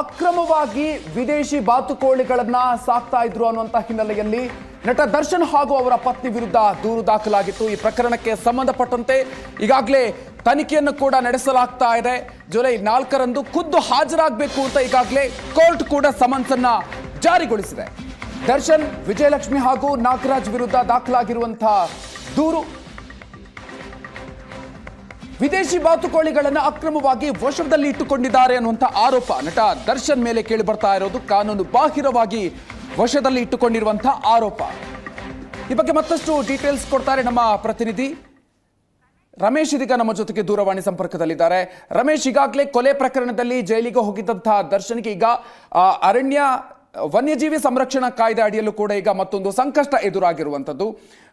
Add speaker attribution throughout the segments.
Speaker 1: ಅಕ್ರಮವಾಗಿ ವಿದೇಶಿ ಬಾತುಕೋಳಿಗಳನ್ನ ಸಾಕ್ತಾ ಇದ್ರು ಅನ್ನುವಂತ ಹಿನ್ನೆಲೆಯಲ್ಲಿ ನಟ ದರ್ಶನ್ ಹಾಗೂ ಅವರ ಪತ್ನಿ ವಿರುದ್ಧ ದೂರು ದಾಖಲಾಗಿತ್ತು. ಈ ಪ್ರಕರಣಕ್ಕೆ ಸಂಬಂಧಪಟ್ಟಂತೆ ಈಗಾಗಲೇ ತನಿಖೆಯನ್ನು ಕೂಡ ನಡೆಸಲಾಗ್ತಾ ಇದೆ. ಜುಲೈ ನಾಲ್ಕರಂದು ಖುದ್ದು ಹಾಜರಾಗಬೇಕು ಅಂತ ಈಗಾಗಲೇ ಕೋರ್ಟ್ ಕೂಡ ಸಮನ್ಸ್ ಅನ್ನ ಜಾರಿಗೊಳಿಸಿದೆ. ದರ್ಶನ್, ವಿಜಯಲಕ್ಷ್ಮಿ ಹಾಗೂ ನಾಗರಾಜ್ ವಿರುದ್ಧ ದಾಖಲಾಗಿರುವಂತಹ ದೂರು ವಿದೇಶಿ ಬಾತುಕೋಳಿಗಳನ್ನು ಅಕ್ರಮವಾಗಿ ವಶದಲ್ಲಿ ಇಟ್ಟುಕೊಂಡಿದ್ದಾರೆ ಅನ್ನುವಂಥ ಆರೋಪ ನಟ ದರ್ಶನ್ ಮೇಲೆ ಕೇಳಿ ಬರ್ತಾ ಇರೋದು ಕಾನೂನು ಬಾಹಿರವಾಗಿ ವಶದಲ್ಲಿ ಇಟ್ಟುಕೊಂಡಿರುವಂತಹ ಆರೋಪ. ಈ ಬಗ್ಗೆ ಮತ್ತಷ್ಟು ಡೀಟೇಲ್ಸ್ ಕೊಡ್ತಾರೆ ನಮ್ಮ ಪ್ರತಿನಿಧಿ. ರಮೇಶ್ ಇದೀಗ ನಮ್ಮ ಜೊತೆಗೆ ದೂರವಾಣಿ ಸಂಪರ್ಕದಲ್ಲಿದ್ದಾರೆ. ರಮೇಶ್, ಈಗಾಗಲೇ ಕೊಲೆ ಪ್ರಕರಣದಲ್ಲಿ ಜೈಲಿಗೆ ಹೋಗಿದ್ದಂತಹ ದರ್ಶನ್ಗೆ ಈಗ ಅರಣ್ಯ, ವನ್ಯಜೀವಿ ಸಂರಕ್ಷಣಾ ಕಾಯ್ದೆ ಅಡಿಯಲ್ಲೂ ಕೂಡ ಈಗ ಮತ್ತೊಂದು ಸಂಕಷ್ಟ ಎದುರಾಗಿರುವಂಥದ್ದು.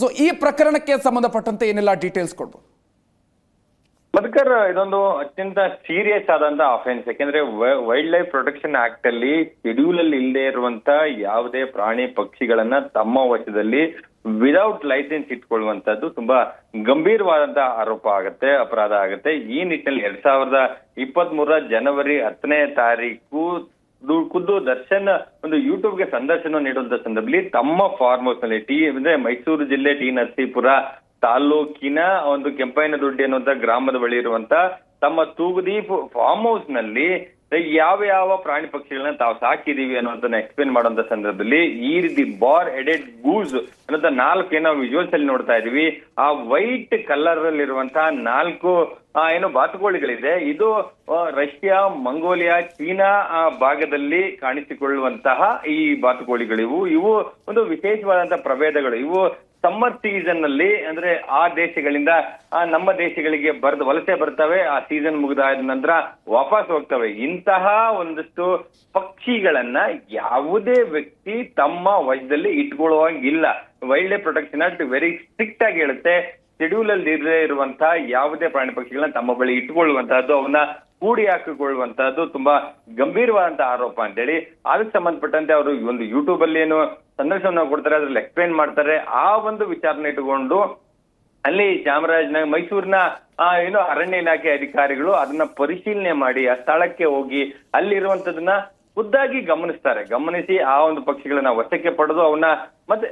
Speaker 1: ಸೊ ಈ ಪ್ರಕರಣಕ್ಕೆ ಸಂಬಂಧಪಟ್ಟಂತೆ ಏನೆಲ್ಲ ಡೀಟೇಲ್ಸ್ ಕೊಡ್ಬೋದು?
Speaker 2: ಮಧುಕರ್ ಇದೊಂದು ಅತ್ಯಂತ ಸೀರಿಯಸ್ ಆದಂತ ಅಫೆನ್ಸ್ ಯಾಕೆಂದ್ರೆ ವೈಲ್ಡ್ ಲೈಫ್ ಪ್ರೊಟೆಕ್ಷನ್ ಆಕ್ಟ್ ಅಲ್ಲಿ ಶೆಡ್ಯೂಲ್ ಅಲ್ಲಿ ಇಲ್ಲದೆ ಇರುವಂತ ಯಾವುದೇ ಪ್ರಾಣಿ ಪಕ್ಷಿಗಳನ್ನ ತಮ್ಮ ವಶದಲ್ಲಿ ವಿದೌಟ್ ಲೈಸೆನ್ಸ್ ಇಟ್ಕೊಳ್ಳುವಂತದ್ದು ತುಂಬಾ ಗಂಭೀರವಾದಂತ ಆರೋಪ ಆಗುತ್ತೆ, ಅಪರಾಧ ಆಗುತ್ತೆ. ಈ ನಿಟ್ಟಿನಲ್ಲಿ ಎರಡ್ ಸಾವಿರದ ಇಪ್ಪತ್ತ್ ಮೂರ ಜನವರಿ ಹತ್ತನೇ ತಾರೀಕು ಖುದ್ದು ದರ್ಶನ್ ಒಂದು ಯೂಟ್ಯೂಬ್ಗೆ ಸಂದರ್ಶನ ನೀಡುವಂತ ಸಂದರ್ಭದಲ್ಲಿ ತಮ್ಮ ಫಾರ್ಮ್ ಹೌಸ್ನಲ್ಲಿ ಟಿ, ಅಂದ್ರೆ ಮೈಸೂರು ಜಿಲ್ಲೆ ಟಿ ನರಸೀಪುರ ತಾಲೂಕಿನ ಒಂದು ಕೆಂಪೈನದೊಡ್ಡಿ ಅನ್ನುವಂತ ಗ್ರಾಮದ ಬಳಿ ಇರುವಂತ ತಮ್ಮ ತೂಗುದೀಪ್ ಫಾರ್ಮ್ ಹೌಸ್ನಲ್ಲಿ ಯಾವ ಯಾವ ಪ್ರಾಣಿ ಪಕ್ಷಿಗಳನ್ನ ತಾವು ಸಾಕಿದೀವಿ ಅನ್ನೋದನ್ನ ಎಕ್ಸ್ಪ್ಲೇನ್ ಮಾಡುವಂತ ಸಂದರ್ಭದಲ್ಲಿ ಈ ರೀತಿ ಬಾರ್ ಎಡೆಡ್ ಗೂಸ್ ಅನ್ನೋಂತ ನಾಲ್ಕು ಏನೋ ವಿಜುವಲ್ಸ್ ಅಲ್ಲಿ ನೋಡ್ತಾ ಇದೀವಿ ಆ ವೈಟ್ ಕಲರ್ ಅಲ್ಲಿ ಇರುವಂತಹ ನಾಲ್ಕು ಏನು ಬಾತುಕೋಳಿಗಳಿದೆ. ಇದು ರಷ್ಯಾ ಮಂಗೋಲಿಯಾ ಚೀನಾ ಆ, ಭಾಗದಲ್ಲಿ ಕಾಣಿಸಿಕೊಳ್ಳುವಂತಹ ಈ ಬಾತುಕೋಳಿಗಳಿವು. ಇವು ಒಂದು ವಿಶೇಷವಾದಂತಹ ಪ್ರಭೇದಗಳು. ಇವು ಸಮ್ಮರ್ ಸೀಸನ್ನಲ್ಲಿ ಅಂದ್ರೆ ಆ ದೇಶಗಳಿಂದ ನಮ್ಮ ದೇಶಗಳಿಗೆ ಬರ್ದು ವಲಸೆ ಬರ್ತವೆ, ಆ ಸೀಸನ್ ಮುಗಿದಾದ ನಂತರ ವಾಪಸ್ ಹೋಗ್ತವೆ. ಇಂತಹ ಒಂದಷ್ಟು ಪಕ್ಷಿಗಳನ್ನ ಯಾವುದೇ ವ್ಯಕ್ತಿ ತಮ್ಮ ವಶದಲ್ಲಿ ಇಟ್ಕೊಳ್ಳುವಂಗಿಲ್ಲ. Wild life protection act very strict ಆಗಿ ಹೇಳುತ್ತೆ. ಶೆಡ್ಯೂಲ್ ಅಲ್ಲಿ ಇರದೇ ಇರುವಂತಹ ಯಾವುದೇ ಪ್ರಾಣಿ ಪಕ್ಷಿಗಳನ್ನ ತಮ್ಮ ಬಳಿ ಇಟ್ಟುಕೊಳ್ಳುವಂತಹದ್ದು, ಅವನ್ನ ಕೂಡಿ ಹಾಕಿಕೊಳ್ಳುವಂತಹದ್ದು ತುಂಬಾ ಗಂಭೀರವಾದಂತಹ ಆರೋಪ ಅಂತೇಳಿ. ಅದಕ್ಕೆ ಸಂಬಂಧಪಟ್ಟಂತೆ ಅವರು ಒಂದು ಯೂಟ್ಯೂಬ್ ಅಲ್ಲಿ ಏನು ಸಂದರ್ಶನ ಕೊಡ್ತಾರೆ, ಅದ್ರಲ್ಲಿ ಎಕ್ಸ್ಪ್ಲೈನ್ ಮಾಡ್ತಾರೆ. ಆ ಒಂದು ವಿಚಾರನ ಇಟ್ಟುಕೊಂಡು ಅಲ್ಲಿ ಚಾಮರಾಜನಗರ ಮೈಸೂರಿನ ಏನು ಅರಣ್ಯ ಇಲಾಖೆ ಅಧಿಕಾರಿಗಳು ಅದನ್ನ ಪರಿಶೀಲನೆ ಮಾಡಿ ಆ ಸ್ಥಳಕ್ಕೆ ಹೋಗಿ ಅಲ್ಲಿರುವಂತದನ್ನ ಖುದ್ದಾಗಿ ಗಮನಿಸ್ತಾರೆ. ಗಮನಿಸಿ ಆ ಒಂದು ಪಕ್ಷಿಗಳನ್ನ ವಶಕ್ಕೆ ಪಡೆದು ಅವನ್ನ ಮತ್ತೆ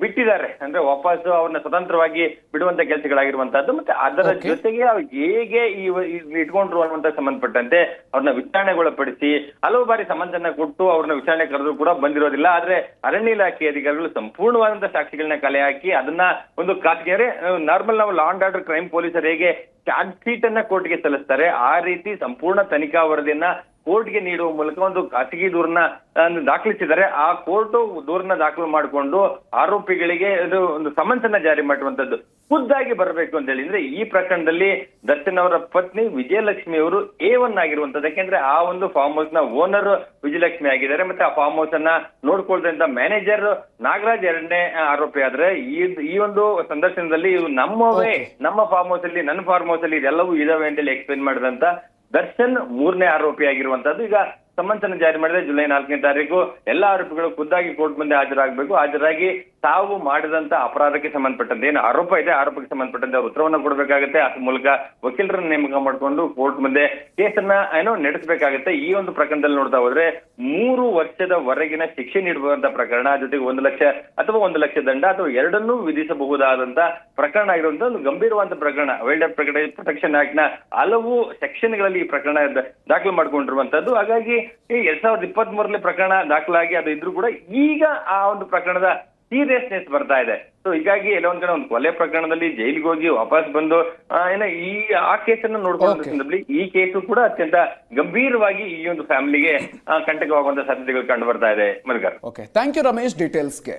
Speaker 2: ಬಿಟ್ಟಿದ್ದಾರೆ. ಅಂದ್ರೆ ವಾಪಸ್ ಅವ್ರನ್ನ ಸ್ವತಂತ್ರವಾಗಿ ಬಿಡುವಂತ ಕೆಲಸಗಳಾಗಿರುವಂತಹದ್ದು. ಮತ್ತೆ ಅದರ ಜೊತೆಗೆ ಅವ್ರು ಹೇಗೆ ಈ ಇಟ್ಕೊಂಡ್ರು ಅನ್ನುವಂತ ಸಂಬಂಧಪಟ್ಟಂತೆ ಅವ್ರನ್ನ ವಿಚಾರಣೆಗೊಳಪಡಿಸಿ ಹಲವು ಬಾರಿ ಸಮನ್ಸನ್ನ ಕೊಟ್ಟು ಅವ್ರನ್ನ ವಿಚಾರಣೆ ಕರೆದ್ರು ಕೂಡ ಬಂದಿರೋದಿಲ್ಲ. ಆದ್ರೆ ಅರಣ್ಯ ಇಲಾಖೆ ಅಧಿಕಾರಿಗಳು ಸಂಪೂರ್ಣವಾದಂತ ಸಾಕ್ಷಿಗಳನ್ನ ಕಲೆ ಹಾಕಿ ಅದನ್ನ ಒಂದು ಖಾಸಗಿ ನಾರ್ಮಲ್ ನಾವು ಲಾ ಅಂಡ್ ಆರ್ಡರ್ ಕ್ರೈಮ್ ಪೊಲೀಸರು ಹೇಗೆ ಚಾರ್ಜ್ ಶೀಟ್ ಅನ್ನ ಕೋರ್ಟ್ಗೆ ಸಲ್ಲಿಸ್ತಾರೆ ಆ ರೀತಿ ಸಂಪೂರ್ಣ ತನಿಖಾ ವರದಿಯನ್ನ ಕೋರ್ಟ್ಗೆ ನೀಡುವ ಮೂಲಕ ಒಂದು ಖಾಸಗಿ ದೂರನ್ನ ದಾಖಲಿಸಿದರೆ ದಾಖಲಿಸಿದ್ದಾರೆ. ಆ ಕೋರ್ಟ್ ದೂರನ್ನ ದಾಖಲು ಮಾಡಿಕೊಂಡು ಆರೋಪಿಗಳಿಗೆ ಅದು ಒಂದು ಸಮನ್ಸ್ ಅನ್ನ ಜಾರಿ ಮಾಡುವಂತದ್ದು ಖುದ್ದಾಗಿ ಬರಬೇಕು ಅಂತ ಹೇಳಿದ್ರೆ ಈ ಪ್ರಕರಣದಲ್ಲಿ ದರ್ಶನ್ ಅವರ ಪತ್ನಿ ವಿಜಯಲಕ್ಷ್ಮಿ ಅವರು ಎ ಒನ್ ಆಗಿರುವಂತದ್ದು ಯಾಕೆಂದ್ರೆ ಆ ಒಂದು ಫಾರ್ಮ್ ಹೌಸ್ನ ಓನರ್ ವಿಜಯಲಕ್ಷ್ಮಿ ಆಗಿದ್ದಾರೆ. ಮತ್ತೆ ಆ ಫಾರ್ಮ್ ಹೌಸ್ ಅನ್ನ ನೋಡ್ಕೊಳ್ದಂತ ಮ್ಯಾನೇಜರ್ ನಾಗರಾಜ್ ಎರಡನೇ ಆರೋಪಿ ಆದ್ರೆ ಈ ಈ ಒಂದು ಸಂದರ್ಶನದಲ್ಲಿ ಇವು ನಮ್ಮವೇ ನಮ್ಮ ಫಾರ್ಮ್ ಹೌಸ್ ಅಲ್ಲಿ ನನ್ನ ಫಾರ್ಮ್ ಹೌಸ್ ಅಲ್ಲಿ ಇದೆಲ್ಲವೂ ಇದಾವೆ ಅಂತ ಹೇಳಿ ಎಕ್ಸ್ಪ್ಲೇನ್ ಮಾಡಿದಂತ ದರ್ಶನ್ ಮೂರನೇ ಆರೋಪಿ ಆಗಿರುವಂತದ್ದು ಈಗ ಸಮನ್ಸನ್ನು ಜಾರಿ ಮಾಡಿದ್ರೆ ಜುಲೈ ನಾಲ್ಕನೇ ತಾರೀಕು ಎಲ್ಲ ಆರೋಪಿಗಳು ಖುದ್ದಾಗಿ ಕೋರ್ಟ್ ಮುಂದೆ ಹಾಜರಾಗಬೇಕು. ಹಾಜರಾಗಿ ತಾವು ಮಾಡಿದಂತ ಅಪರಾಧಕ್ಕೆ ಸಂಬಂಧಪಟ್ಟಂತೆ, ಏನು ಆರೋಪ ಇದೆ, ಆರೋಪಕ್ಕೆ ಸಂಬಂಧಪಟ್ಟಂತೆ ಉತ್ತರವನ್ನು ಕೊಡಬೇಕಾಗುತ್ತೆ. ಅದ್ರ ಮೂಲಕ ವಕೀಲರನ್ನ ನೇಮಕ ಮಾಡಿಕೊಂಡು ಕೋರ್ಟ್ ಮುಂದೆ ಕೇಸನ್ನ, ಏನೋ, ನಡೆಸಬೇಕಾಗುತ್ತೆ. ಈ ಒಂದು ಪ್ರಕರಣದಲ್ಲಿ ನೋಡ್ತಾ ಹೋದ್ರೆ ಮೂರು ವರ್ಷದವರೆಗಿನ ಶಿಕ್ಷೆ ನೀಡುವಂತ ಪ್ರಕರಣ, ಜೊತೆಗೆ ಒಂದು ಲಕ್ಷ ಅಥವಾ ಒಂದು ಲಕ್ಷ ದಂಡ ಅಥವಾ ಎರಡನ್ನೂ ವಿಧಿಸಬಹುದಾದಂತ ಪ್ರಕರಣ ಆಗಿರುವಂತ ಒಂದು ಗಂಭೀರವಾದ ಪ್ರಕರಣ. ವೈಲ್ಡ್ ಲೈಫ್ ಪ್ರೊಟೆಕ್ಷನ್ ಆಕ್ಟ್ನ ಹಲವು ಸೆಕ್ಷನ್ಗಳಲ್ಲಿ ಈ ಪ್ರಕರಣ ದಾಖಲು ಮಾಡ್ಕೊಂಡಿರುವಂತದ್ದು. ಹಾಗಾಗಿ ಈ ಎರಡ್ ಸಾವಿರದ ಇಪ್ಪತ್ತ್ ಮೂರನೇ ಪ್ರಕರಣ ದಾಖಲಾಗಿ ಅದು ಇದ್ರೂ ಕೂಡ ಈಗ ಆ ಒಂದು ಪ್ರಕರಣದ ಸೀರಿಯಸ್ನೆಸ್ ಬರ್ತಾ ಇದೆ. ಸೊ ಹೀಗಾಗಿ ಎಲ್ಲ ಒಂದ್ ಕಡೆ ಒಂದು ಕೊಲೆ ಪ್ರಕರಣದಲ್ಲಿ ಜೈಲಿಗೆ ಹೋಗಿ ವಾಪಸ್ ಬಂದು ಏನ ಈ ಆ ಕೇಸನ್ನು
Speaker 1: ನೋಡ್ಕೊಂಡ.
Speaker 2: ಸಂದರ್ಭದಲ್ಲಿ ಈ ಕೇಸು ಕೂಡ ಅತ್ಯಂತ ಗಂಭೀರವಾಗಿ ಈ ಒಂದು ಫ್ಯಾಮಿಲಿಗೆ ಕಂಟಕವಾಗುವಂತ ಸಾಧ್ಯತೆಗಳು ಕಂಡು ಬರ್ತಾ ಇದೆ. ಮಲ್ಗರ್
Speaker 1: ಓಕೆ ಥ್ಯಾಂಕ್ ಯು ರಮೇಶ್. ಡೀಟೇಲ್ಸ್ಗೆ